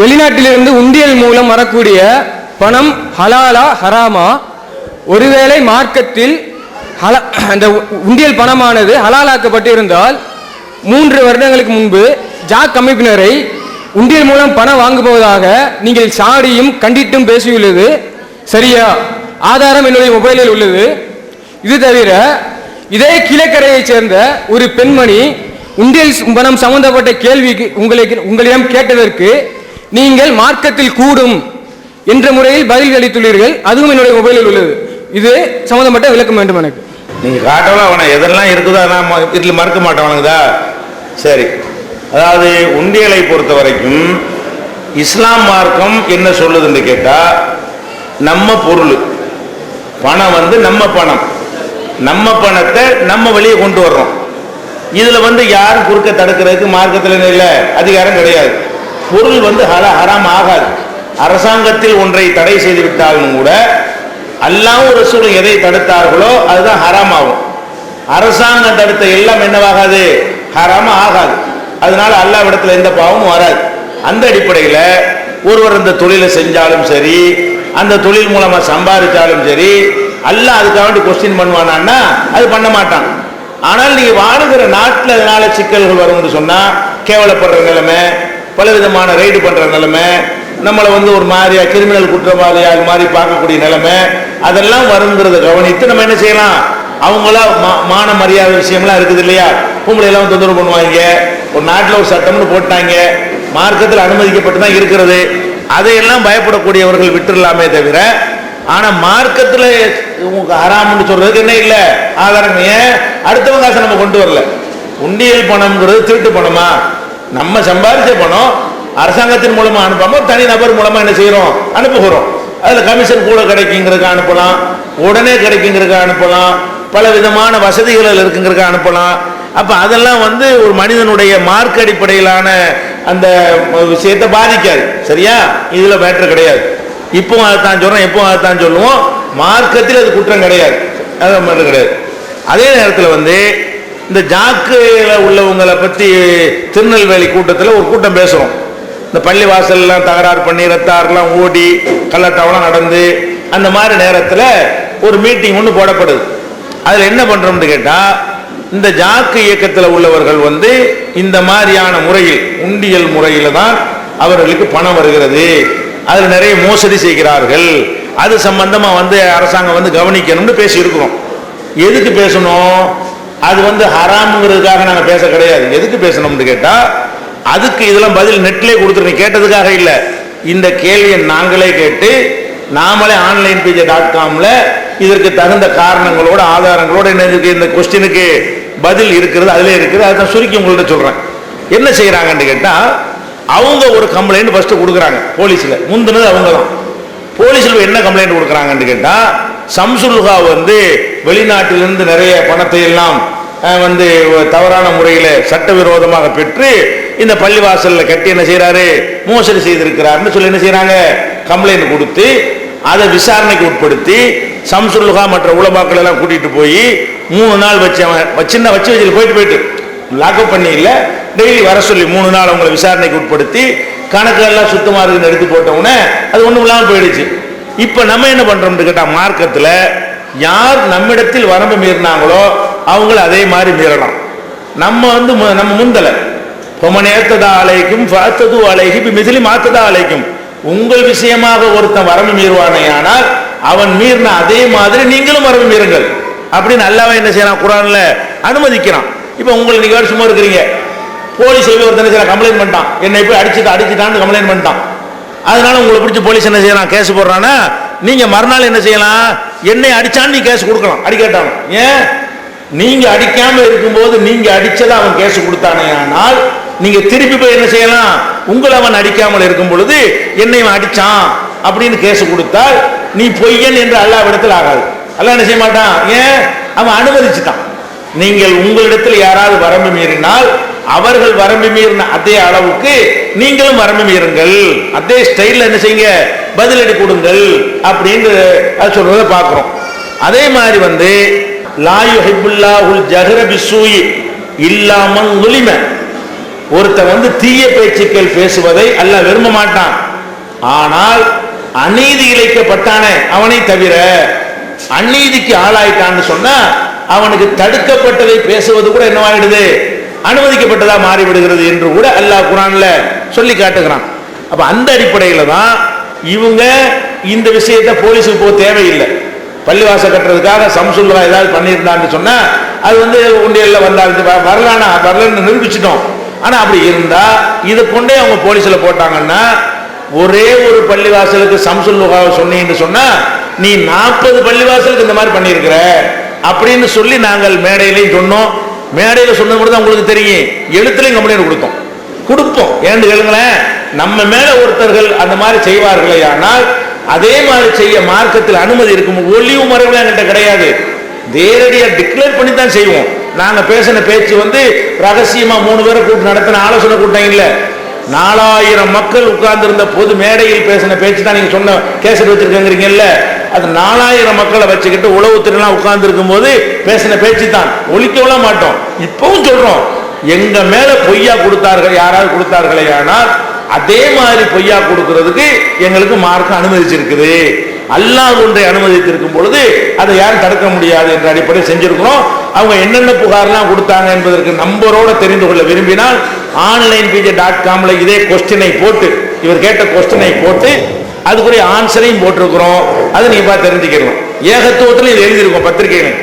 வெளிநாட்டிலிருந்து உண்டியல் மூலம் வரக்கூடிய பணம் ஹலாலா ஹராமா ஒருவேளை மார்க்கத்தில் ஹல அந்த உண்டியல் பணமானது ஹலாலாக்கப்பட்டிருந்தால் மூன்று வருடங்களுக்கு முன்பு ஜாக் அமைப்பினரை உண்டியல் மூலம் பணம் வாங்குவதாக நீங்கள் சாடியும் கண்டிட்டும் பேசியுள்ளது. சரியா? ஆதாரம் என்னுடைய மொபைலில் உள்ளது. இது தவிர இதே கிழக்கரையைச் சேர்ந்த ஒரு பெண்மணி உண்டியல் பணம் சம்பந்தப்பட்ட கேள்விக்கு உங்களுக்கு உங்களிடம் கேட்டதற்கு நீங்கள் மார்க்கத்தில் கூடும் என்ற முறையில் பதில் அளித்துள்ளீர்கள். அதுவும் என்னுடைய மொபைலில் உள்ளது. இது சம்பந்தப்பட்ட விளக்கம் வேண்டும் எனக்கு. நீங்க காட்டலாம் அவனை? எதெல்லாம் இருக்குதோ நான் ம- இதில் மறுக்க மாட்டவனுங்கதா சரி. அதாவது உண்டியலை பொறுத்த வரைக்கும் இஸ்லாம் மார்க்கம் என்ன சொல்லுதுன்னு கேட்டா நம்ம பொருள். பணம் வந்து நம்ம பணம். நம்ம பணத்தை நம்ம வெளியே கொண்டு வர்றோம் இதுல வந்து யாரும் குறுக்க தடுக்கிறதுக்கு மார்க்கத்தில் இல்லை அதிகாரம் கிடையாது. பொருள் வந்து ஹர ஹராம் ஆகாது. அரசாங்கத்தில் ஒன்றை தடை செய்து விட்டாலும் கூட அல்லாவும் ரசூலும் எதை தடுத்தார்களோ அதுதான் ஹராம் ஆகும். அரசாங்கம் தடுத்த எல்லாம் என்னவாகாது? ஹராம ஆகாது. அதனால அல்லாவிடத்தில் எந்த பாவமும் வராது. அந்த அடிப்படையில் ஒருவர் இந்த தொழிலை செஞ்சாலும் சரி அந்த தொழில் மூலமாக சம்பாதிச்சாலும் சரி அல்ல அதுக்காக வேண்டி கொஸ்டின் பண்ணுவானான்னா அது பண்ண மாட்டான். ஆனால் நீங்கள் வாழுகிற நாட்டில் அதனால சிக்கல்கள் வரும்னு சொன்னால் கேவலப்படுற நிலைமை பல விதமான ரைடு பண்ணுற நிலைமை நம்மளை வந்து ஒரு மாதிரியா கிரிமினல் குற்றவாளியாக மாதிரி பார்க்கக்கூடிய நிலைமை அதெல்லாம் வருங்கிறத கவனித்து நம்ம என்ன செய்யலாம்? அவங்களா மா- மான மரியாதை விஷயம்லாம் இருக்குது இல்லையா? பொம்பளை வந்து தொந்தரவு பண்ணுவாங்க. ஒரு நாட்டில் ஒரு சட்டம்னு போட்டாங்க. மார்க்கத்தில் அனுமதிக்கப்பட்டு தான் இருக்கிறது. அதையெல்லாம் பயப்படக்கூடியவர்கள் விட்டுடலாமே தவிர ஆனால் மார்க்கத்தில் உங்களுக்கு ஹராம்னு சொல்றதுக்கு என்ன இல்லை? ஆதாரம் ஏன்? அடுத்தவங்க காசை நம்ம கொண்டு வரல. உண்டியல் பணம்ங்கிறது திருட்டு பணமா? நம்ம சம்பாதிச்ச பணம் அரசாங்கத்தின் மூலமா அனுப்பாம தனி நபர் மூலமா என்ன செய்யறோம் அனுப்புகிறோம். அதுல கமிஷன் கூட கிடைக்குங்கிறதுக்கு அனுப்பலாம். உடனே கிடைக்குங்கிறதுக்கு அனுப்பலாம். பல விதமான வசதிகள் இருக்குங்கிறதுக்கு அனுப்பலாம். அப்ப அதெல்லாம் வந்து ஒரு மனிதனுடைய மார்க் அடிப்படையிலான அந்த விஷயத்தை பாதிக்காது. சரியா? இதுல மேட்ரு கிடையாது. இப்போ அதைத்தான் சொல்றோம் எப்போ அதைத்தான் சொல்லுவோம். மார்க்கத்தில் அது குற்றம் கிடையாது. அது கிடையாது. அதே நேரத்தில் வந்து இந்த ஜாக்குல உள்ளவங்களை பற்றி திருநெல்வேலி கூட்டத்தில் ஒரு கூட்டம் பேசுகிறோம் இந்த பள்ளி வாசல்லாம் தகராறு பண்ணி ரத்தாறுலாம் ஓடி கள்ளத்தாவெலாம் நடந்து அந்த மாதிரி நேரத்தில் ஒரு மீட்டிங் ஒன்று போடப்படுது. அதில் என்ன பண்ணுறோம்னு கேட்டால் இந்த ஜாக்கு இயக்கத்தில் உள்ளவர்கள் வந்து இந்த மாதிரியான முறையில் உண்டியல் முறையில் தான் அவர்களுக்கு பணம் வருகிறது. அதில் நிறைய மோசடி செய்கிறார்கள். அது சம்பந்தமாக வந்து அரசாங்கம் வந்து கவனிக்கணும்னு பேசியிருக்கிறோம். எதுக்கு பேசணும்? அது வந்து ஹராம்ங்கிறதுக்காக நாங்கள் பேச கிடையாது. எதுக்கு பேசணும்னு கேட்டால் அதுக்கு இதெல்லாம் பதில் நெட்லேயே கொடுத்துருங்க கேட்டதுக்காக இல்லை. இந்த கேள்வியை நாங்களே கேட்டு நாமளே ஆன்லைன் பிஜே டாட் காமில் இதற்கு தகுந்த காரணங்களோட ஆதாரங்களோட என்ன இந்த கொஸ்டினுக்கு பதில் இருக்கிறது அதிலே இருக்குது. அதை சுருக்கி உங்கள்கிட்ட சொல்கிறேன் என்ன செய்கிறாங்கன்னு கேட்டால் அவங்க ஒரு கம்ப்ளைண்ட் ஃபஸ்ட்டு கொடுக்குறாங்க போலீஸில். முந்தினது அவங்க தான் போலீஸில் என்ன கம்ப்ளைண்ட் கொடுக்குறாங்கன்னு கேட்டால் சம்சுல்ஹா வந்து வெளிநாட்டிலிருந்து நிறைய பணத்தை எல்லாம் வந்து தவறான முறையில் சட்டவிரோதமாக பெற்று இந்த பள்ளிவாசலில் கட்டி என்ன செய்கிறாரு மோசடி செய்திருக்கிறார்னு சொல்லி என்ன செய்கிறாங்க கம்ப்ளைண்ட் கொடுத்து அதை விசாரணைக்கு உட்படுத்தி சம்சுல்லுகா மற்ற உலமாக்கள் எல்லாம் கூட்டிகிட்டு போய் மூணு நாள் வச்சு அவன் சின்ன வச்சு வச்சு போயிட்டு போயிட்டு லாக்அப் பண்ணி இல்லை டெய்லி வர சொல்லி மூணு நாள் அவங்களை விசாரணைக்கு உட்படுத்தி கணக்கு எல்லாம் சுத்தமா இருக்குன்னு எடுத்து போட்டவுடனே அது ஒன்றும் இல்லாமல் போயிடுச்சு. இப்போ நம்ம என்ன பண்ணுறோம்னு கேட்டால் மார்க்கத்தில் யார் நம்மிடத்தில் வரம்பு மீறினாங்களோ அவங்கள அதே மாதிரி மீறலாம். நம்ம வந்து மு- நம்ம முந்தல. பொமனேத்ததா அலைக்கும் பார்த்தது அலைகி மிதிலி மாத்ததா அலைக்கும். உங்கள் விஷயமாக ஒருத்தன் வரம்பு மீறுவானேயானால் அவன் மீறின அதே மாதிரி நீங்களும் வரம்பு மீறுங்கள். அப்படின்னு அல்லாஹ் என்ன செய்யறான்? குரானில் அனுமதிக்கிறான். இப்போ உங்களை நீங்கள் சும்மா இருக்கிறீங்க. போலீஸ் ஒருத்தனை செய்யலாம் கம்ப்ளைண்ட் பண்ணிட்டான். என்னை போய் அடிச்சுட்டு அடிச்சுட்டான்னு கம்ப்ளைண்ட் பண்ணிட்டான். அதனால உங்களை பிடிச்சி போலீஸ் என்ன செய்யலாம் கேஸ் போடுறான்னா நீங்கள் மறுநாள் என்ன செய்யலாம்? என்னை அடிச்சான்னு நீ கேஸ் கொடுக்கலாம். அடிக்கட்டான் ஏன்? நீங்க அடிக்காம இருக்கும்போது நீங்க அடிச்சதை அவன் கேஸ் கொடுத்தானே ஆனால் நீங்க திருப்பி போய் என்ன செய்யலாம்? உங்களை அவன் அடிக்காமல் இருக்கும் பொழுது என்னை அவன் அடிச்சான் அப்படின்னு கேஸ் கொடுத்தால் நீ பொய்யன் என்று அல்லாவிடத்தில் ஆகாது. அல்லாஹ் என்ன செய்ய மாட்டான்? ஏன்? அவன் அனுமதிச்சுட்டான். நீங்கள் உங்களிடத்தில் யாராவது வரம்பு மீறினால் அவர்கள் வரம்பு மீறின அதே அளவுக்கு நீங்களும் வரம்பு மீறுங்கள். அதே ஸ்டைலில் என்ன செய்யுங்க? பதிலடி கொடுங்கள் அப்படின்னு அது சொல்றத பார்க்கிறோம். அதே மாதிரி வந்து லாயு ஹிபுல்லாஹுல் ஜஹர பிசூயி இல்லாமல் நுலிம ஒருத்தன் வந்து தீய பேச்சுக்கள் பேசுவதை அல்ல விரும்ப மாட்டான். ஆனால் அநீதி இழைக்கப்பட்டானே அவனை தவிர அநீதிக்கு ஆளாயிட்டான்னு சொன்னா அவனுக்கு தடுக்கப்பட்டதை பேசுவது கூட என்னவாயிடுது? அனுமதிக்கப்பட்டதா மாறிவிடுகிறது என்று கூட அல்லாஹ் குரான்ல சொல்லி காட்டுகிறான். அப்ப அந்த அடிப்படையில தான் இவங்க இந்த விஷயத்தை போலீஸுக்கு போக தேவையில்லை. பள்ளிவாசல் கட்டுறதுக்காக சம்சுல்லா ஏதாவது பண்ணியிருந்தான்னு சொன்னால் அது வந்து உண்டியலில் வந்தால் வரலானா வரலன்னு நிரூபிச்சிட்டோம். ஆனால் அப்படி இருந்தால் இதை கொண்டே அவங்க போலீஸில் போட்டாங்கன்னா ஒரே ஒரு பள்ளிவாசலுக்கு சம்சுல்லுகாவை சொன்னீங்கன்னு சொன்னால் நீ நாற்பது பள்ளிவாசலுக்கு இந்த மாதிரி பண்ணியிருக்கிற? அப்படின்னு சொல்லி நாங்கள் மேடையிலையும் சொன்னோம். மேடையில் சொன்னது மட்டும் தான் உங்களுக்கு தெரியும். எழுத்துலையும் கம்ப்ளைண்ட் கொடுத்தோம். கொடுப்போம். ஏன்னு கேளுங்களேன். நம்ம மேல ஒருத்தர்கள் அந்த மாதிரி செய்வார்களே ஆனால் அதே மாதிரி செய்ய மார்க்கத்தில் அனுமதி இருக்கும் ஒளிவு மறைவுல என்கிட்ட கிடையாது. நேரடியாக டிக்ளேர் பண்ணி தான் செய்வோம். நாங்கள் பேசின பேச்சு வந்து ரகசியமாக மூணு பேரை கூட்டு நடத்தின ஆலோசனை கூட்டம் இல்லை. நாலாயிரம் மக்கள் உட்கார்ந்துருந்த பொது மேடையில் பேசின பேச்சு தான் நீங்கள் சொன்ன கேசட் வச்சுருக்கங்கிறீங்கல்ல. அது நாலாயிரம் மக்களை வச்சுக்கிட்டு உளவுத்துறையெல்லாம் உட்கார்ந்துருக்கும் போது பேசின பேச்சு தான். ஒழிக்கவும் மாட்டோம். இப்பவும் சொல்கிறோம் எங்க மேல பொய்யா கொடுத்தார்கள் யாராவது கொடுத்தார்களே ஆனால் அதே மாதிரி பொய்யா கொடுக்கிறதுக்கு எங்களுக்கு மார்க்க அனுமதிச்சிருக்குது. அல்லாஹ் ஒன்றை அனுமதித்திருக்கும் பொழுது அதை யாரும் தடுக்க முடியாது என்ற அடிப்படையில் செஞ்சிருக்கிறோம். அவங்க என்னென்ன புகார்லாம் கொடுத்தாங்க என்பதற்கு நம்பரோட தெரிந்து கொள்ள விரும்பினால் ஆன்லைன் பிஜே டாட் காம்ல இதே கொஸ்டினை போட்டு இவர் கேட்ட கொஸ்டினை போட்டு அதுக்குரிய ஆன்சரையும் போட்டிருக்கிறோம். அதை நீங்க பார்த்து தெரிஞ்சுக்கிறோம் ஏகத்துவத்தில் இது எழுதியிருக்கோம் பத்திரிகைகள்